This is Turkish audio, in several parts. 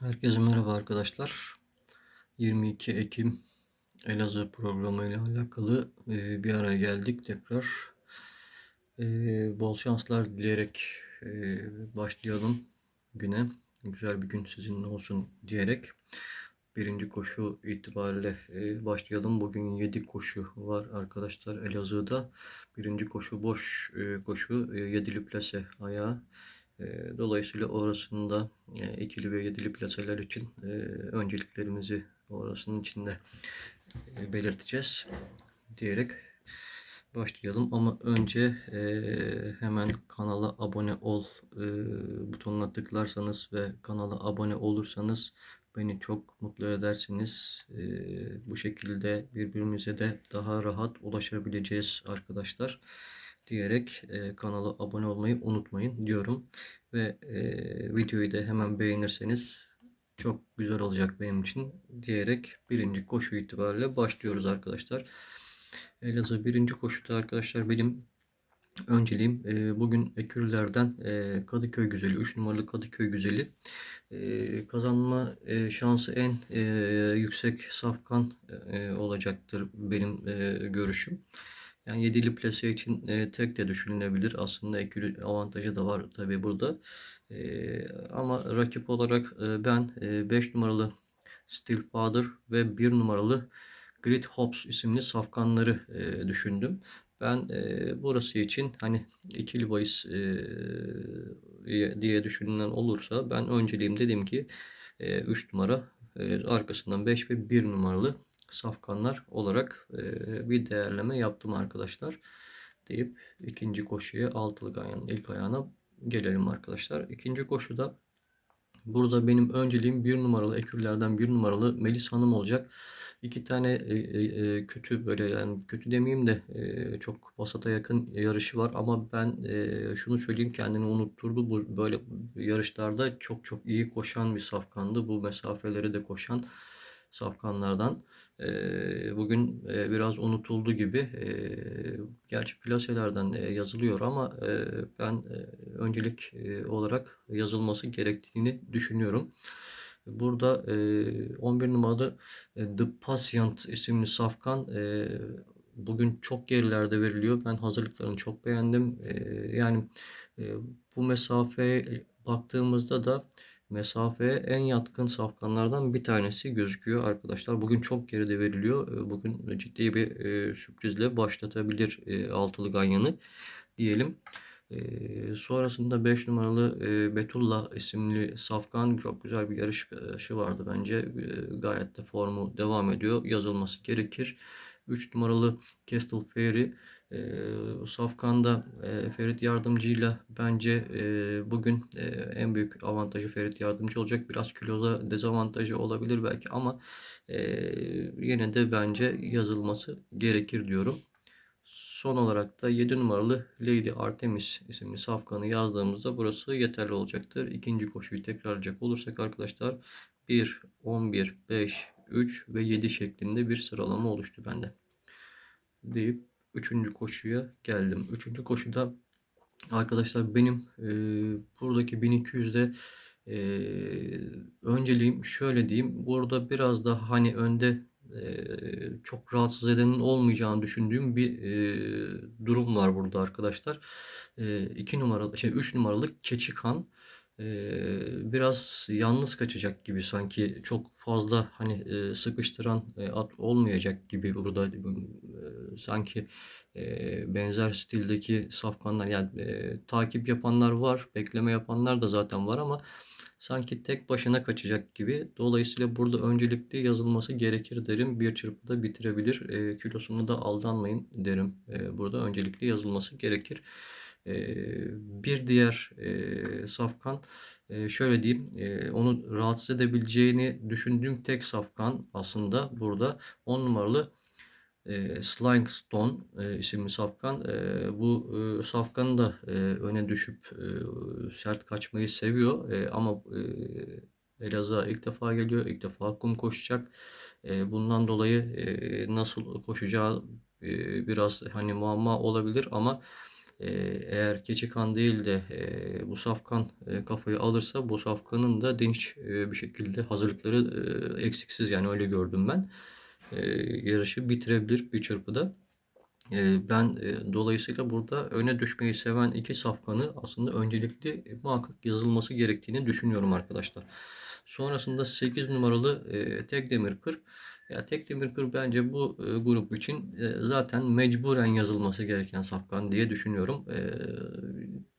Herkese merhaba arkadaşlar. 22 Ekim Elazığ programı ile alakalı bir araya geldik tekrar. Bol şanslar dileyerek başlayalım güne. Güzel bir gün sizinle olsun diyerek. Birinci koşu itibariyle başlayalım. Bugün 7 koşu var arkadaşlar Elazığ'da. Birinci koşu boş koşu. Yedili plase ayağı. E, dolayısıyla orasında e, ikili ve yedili plaseler için e, önceliklerimizi orasının içinde e, belirteceğiz diyerek başlayalım. Ama önce hemen kanala abone ol butonuna tıklarsanız ve kanala abone olursanız beni çok mutlu edersiniz. Bu şekilde birbirimize de daha rahat ulaşabileceğiz arkadaşlar diyerek e, kanala abone olmayı unutmayın diyorum. Ve e, videoyu da hemen beğenirseniz çok güzel olacak benim için diyerek birinci koşu itibariyle başlıyoruz arkadaşlar. Elazığ birinci koşuda arkadaşlar benim önceliğim e, bugün Ekürlerden e, Kadıköy Güzeli 3 numaralı Kadıköy Güzeli e, kazanma e, şansı en e, yüksek safkan e, olacaktır benim e, görüşüm. Yani yedili plase için e, tek de düşünülebilir. Aslında ekürü avantajı da var tabii burada. E, ama rakip olarak e, ben 5 e, numaralı Steel Father ve 1 numaralı Grid Hops isimli safkanları e, düşündüm. Ben e, burası için hani ikili bahis e, diye düşünülen olursa ben önceliğim dedim ki 3 e, numara e, arkasından 5 ve 1 numaralı safkanlar olarak e, bir değerleme yaptım arkadaşlar. Deyip ikinci koşuya altılık ayağının ilk ayağına gelelim arkadaşlar. İkinci koşuda burada benim önceliğim bir numaralı ekürlerden bir numaralı Melis Hanım olacak. İki tane e, e, kötü böyle yani kötü demeyeyim de çok vasata yakın yarışı var ama ben şunu söyleyeyim kendini unutturdu. Bu böyle yarışlarda çok çok iyi koşan bir safkandı. Bu mesafeleri de koşan safkanlardan. E, bugün e, biraz unutuldu gibi. E, gerçi plaselerden e, yazılıyor ama e, ben e, öncelik e, olarak yazılması gerektiğini düşünüyorum. Burada e, 11 numaralı e, The Patient isimli safkan e, bugün çok gerilerde veriliyor. Ben hazırlıklarını çok beğendim. E, yani e, bu mesafeye baktığımızda da mesafeye en yatkın safkanlardan bir tanesi gözüküyor arkadaşlar. Bugün çok geride veriliyor. Bugün ciddi bir e, sürprizle başlatabilir e, altılı ganyanı diyelim. E, sonrasında 5 numaralı e, Betullah isimli safkan çok güzel bir yarışı vardı bence. E, gayet de formu devam ediyor. Yazılması gerekir. 3 numaralı Castle Fairy e, Safkan'da e, Ferit Yardımcı bence e, bugün e, en büyük avantajı Ferit Yardımcı olacak. Biraz kiloda dezavantajı olabilir belki ama e, yine de bence yazılması gerekir diyorum. Son olarak da 7 numaralı Lady Artemis isimli safkanı yazdığımızda burası yeterli olacaktır. İkinci koşuyu tekrarlayacak olursak arkadaşlar 1, 11, 5, 3 ve 7 şeklinde bir sıralama oluştu bende. Deyip Üçüncü koşuya geldim. Üçüncü koşuda arkadaşlar benim e, buradaki 1200'de e, önceliğim şöyle diyeyim. Burada biraz da hani önde e, çok rahatsız edenin olmayacağını düşündüğüm bir e, durum var burada arkadaşlar. E, iki numaralı şey üç numaralı Keçikan biraz yalnız kaçacak gibi sanki çok fazla hani sıkıştıran at olmayacak gibi burada sanki benzer stildeki safkanlar yani takip yapanlar var bekleme yapanlar da zaten var ama sanki tek başına kaçacak gibi. Dolayısıyla burada öncelikli yazılması gerekir derim. Bir çırpıda bitirebilir. Kilosunu da aldanmayın derim. Burada öncelikli yazılması gerekir. Bir diğer safkan şöyle diyeyim onu rahatsız edebileceğini düşündüğüm tek safkan aslında burada 10 numaralı Slang Stone isimli safkan. Bu safkan da öne düşüp sert kaçmayı seviyor ama Elazığ'a ilk defa geliyor. ilk defa kum koşacak. Bundan dolayı nasıl koşacağı biraz hani muamma olabilir ama e, eğer keçi kan değil de e, bu safkan e, kafayı alırsa bu safkanın da dinç e, bir şekilde hazırlıkları e, eksiksiz yani öyle gördüm ben. E, yarışı bitirebilir bir çırpıda. E, ben e, dolayısıyla burada öne düşmeyi seven iki safkanı aslında öncelikli e, muhakkak yazılması gerektiğini düşünüyorum arkadaşlar. Sonrasında 8 numaralı e, tek demir kır. Ya tek demir kır bence bu e, grup için e, zaten mecburen yazılması gereken safkan diye düşünüyorum. E,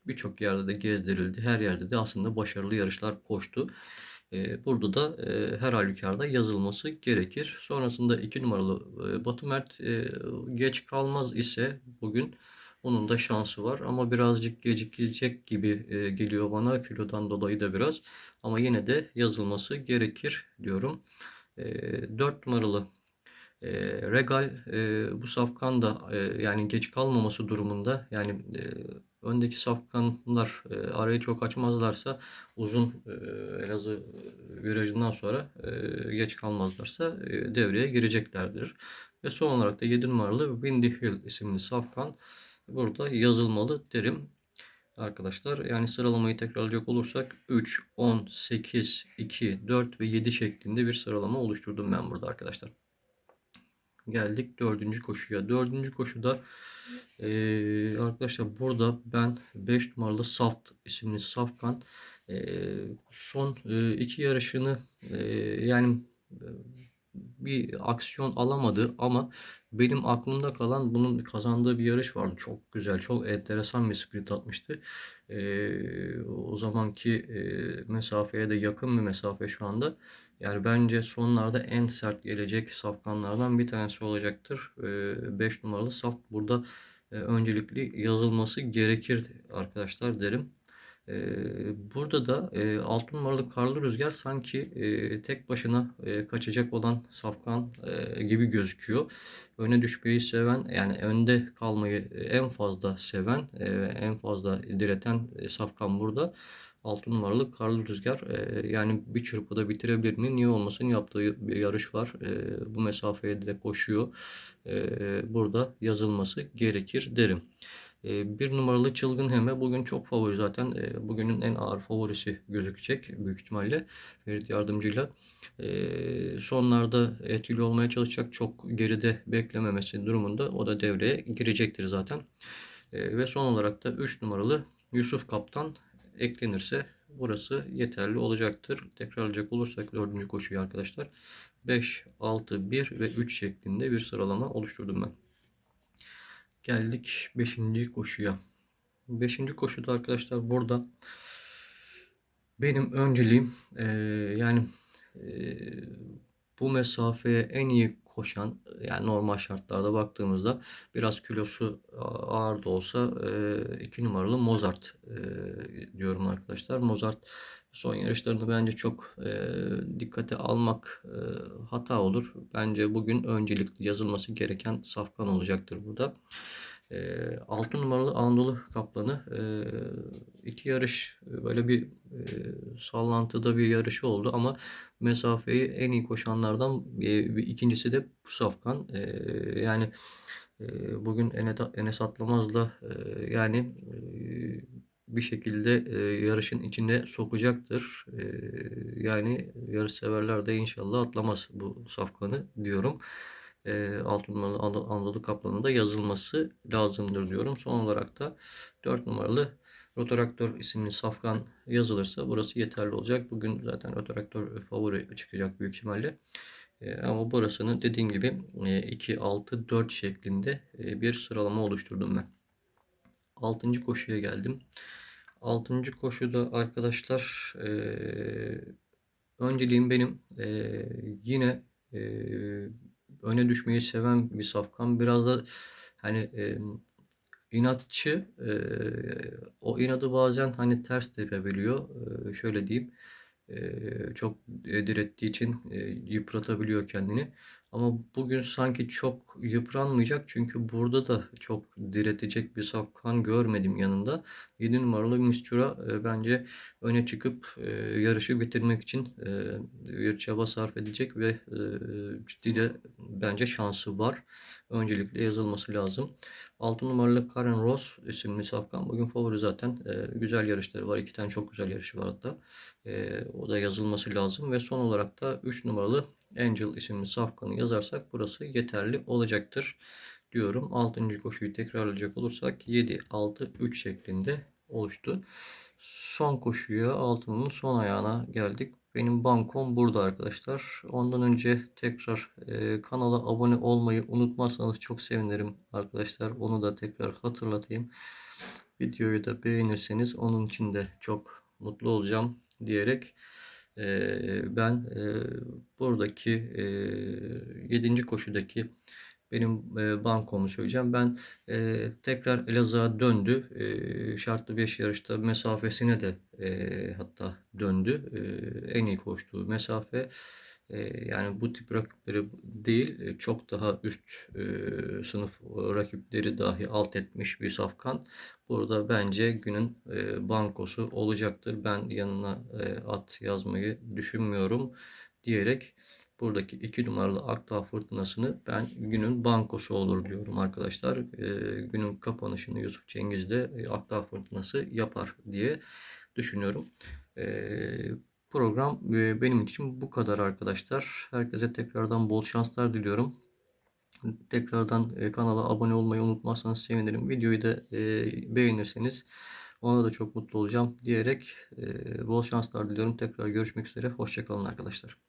Birçok yerde de gezdirildi. Her yerde de aslında başarılı yarışlar koştu. E, burada da e, her halükarda yazılması gerekir. Sonrasında 2 numaralı e, Batu Mert e, geç kalmaz ise bugün onun da şansı var ama birazcık gecikecek gibi e, geliyor bana kilodan dolayı da biraz. Ama yine de yazılması gerekir diyorum. E, 4 numaralı e, Regal e, bu safkan da e, yani geç kalmaması durumunda yani e, öndeki safkanlar e, arayı çok açmazlarsa uzun e, Elazığ virajından sonra e, geç kalmazlarsa e, devreye gireceklerdir. Ve son olarak da 7 numaralı Windy Hill isimli safkan burada yazılmalı derim. Arkadaşlar yani sıralamayı tekrarlayacak olursak 3, 10, 8, 2, 4 ve 7 şeklinde bir sıralama oluşturdum ben burada arkadaşlar. Geldik dördüncü koşuya. Dördüncü koşuda e, arkadaşlar burada ben 5 numaralı Saft isimli Safkan e, son e, iki yarışını e, yani bir aksiyon alamadı ama benim aklımda kalan bunun kazandığı bir yarış vardı. Çok güzel, çok enteresan bir sprint atmıştı. Ee, o zamanki e, mesafeye de yakın bir mesafe şu anda. Yani bence sonlarda en sert gelecek safkanlardan bir tanesi olacaktır. 5 ee, numaralı saf burada e, öncelikli yazılması gerekir arkadaşlar derim. Burada da e, 6 numaralı Karlı Rüzgar sanki tek başına kaçacak olan safkan gibi gözüküyor. Öne düşmeyi seven yani önde kalmayı en fazla seven en fazla direten safkan burada. 6 numaralı Karlı Rüzgar yani bir çırpıda bitirebilir mi? Niye olmasın? Yaptığı bir yarış var. Bu mesafeye de koşuyor. Burada yazılması gerekir derim. Ee, bir numaralı Çılgın Heme bugün çok favori zaten. Ee, bugünün en ağır favorisi gözükecek büyük ihtimalle Ferit Yardımcı'yla. Ee, sonlarda etkili olmaya çalışacak. Çok geride beklememesi durumunda o da devreye girecektir zaten. Ve son olarak da 3 numaralı Yusuf Kaptan eklenirse burası yeterli olacaktır. Tekrarlayacak olursak 4. koşuyu arkadaşlar 5, 6, 1 ve 3 şeklinde bir sıralama oluşturdum ben. Geldik 5. koşuya. 5. koşuda arkadaşlar burada benim önceliğim e, yani e, bu mesafeye en iyi koşan yani normal şartlarda baktığımızda biraz kilosu ağır da olsa 2 e, numaralı Mozart e, diyorum arkadaşlar. Mozart son yarışlarını bence çok e, dikkate almak e, hata olur. Bence bugün öncelikli yazılması gereken safkan olacaktır burada. E, 6 numaralı Anadolu Kaplanı e, iki yarış böyle bir e, sallantıda bir yarışı oldu ama mesafeyi en iyi koşanlardan e, ikincisi de bu safkan. E, yani e, bugün Enes Atlamaz'la e, yani e, bir şekilde e, yarışın içine sokacaktır. E, yani yarış severler de inşallah atlamaz bu safkanı diyorum. E, 6 numaralı Anadolu Kaplan'ın da yazılması lazımdır diyorum. Son olarak da 4 numaralı Rotoraktör isimli safkan yazılırsa burası yeterli olacak. Bugün zaten rotoraktör favori çıkacak büyük ihtimalle. E, ama burasını dediğim gibi e, 2, 6, 4 şeklinde e, bir sıralama oluşturdum ben. 6. koşuya geldim. 6. koşuda arkadaşlar e, önceliğim benim e, yine e, öne düşmeyi seven bir safkan. Biraz da hani e, inatçı e, o inadı bazen hani ters tepebiliyor. E, şöyle diyeyim. E, çok direttiği için e, yıpratabiliyor kendini. Ama bugün sanki çok yıpranmayacak çünkü burada da çok diretecek bir safkan görmedim yanında. 7 numaralı Mistura e, bence öne çıkıp e, yarışı bitirmek için e, bir çaba sarf edecek ve e, ciddi de bence şansı var. Öncelikle yazılması lazım. 6 numaralı Karen Ross isimli safkan bugün favori zaten. E, güzel yarışları var. İki tane çok güzel yarışı var hatta. E, o da yazılması lazım ve son olarak da 3 numaralı Angel isimli safkanı yazarsak burası yeterli olacaktır diyorum. 6. koşuyu tekrarlayacak olursak 7 6 3 şeklinde oluştu. Son koşuya altının son ayağına geldik. Benim bankom burada arkadaşlar. Ondan önce tekrar e, kanala abone olmayı unutmazsanız çok sevinirim arkadaşlar. Onu da tekrar hatırlatayım. Videoyu da beğenirseniz onun için de çok mutlu olacağım diyerek ben buradaki e, 7. koşudaki benim bankomu söyleyeceğim. Ben tekrar Elazığ'a döndü. Şartlı 5 yarışta mesafesine de hatta döndü. En iyi koştuğu mesafe. Yani bu tip rakipleri değil çok daha üst e, sınıf rakipleri dahi alt etmiş bir safkan. Burada bence günün e, bankosu olacaktır. Ben yanına e, at yazmayı düşünmüyorum diyerek buradaki 2 numaralı Akdağ Fırtınası'nı ben günün bankosu olur diyorum arkadaşlar. E, günün kapanışını Yusuf Cengiz de e, Akdağ Fırtınası yapar diye düşünüyorum. E, program e, benim için bu kadar arkadaşlar. Herkese tekrardan bol şanslar diliyorum. Tekrardan e, kanala abone olmayı unutmazsanız sevinirim. Videoyu da e, beğenirseniz ona da çok mutlu olacağım diyerek bol şanslar diliyorum. Tekrar görüşmek üzere. Hoşçakalın arkadaşlar.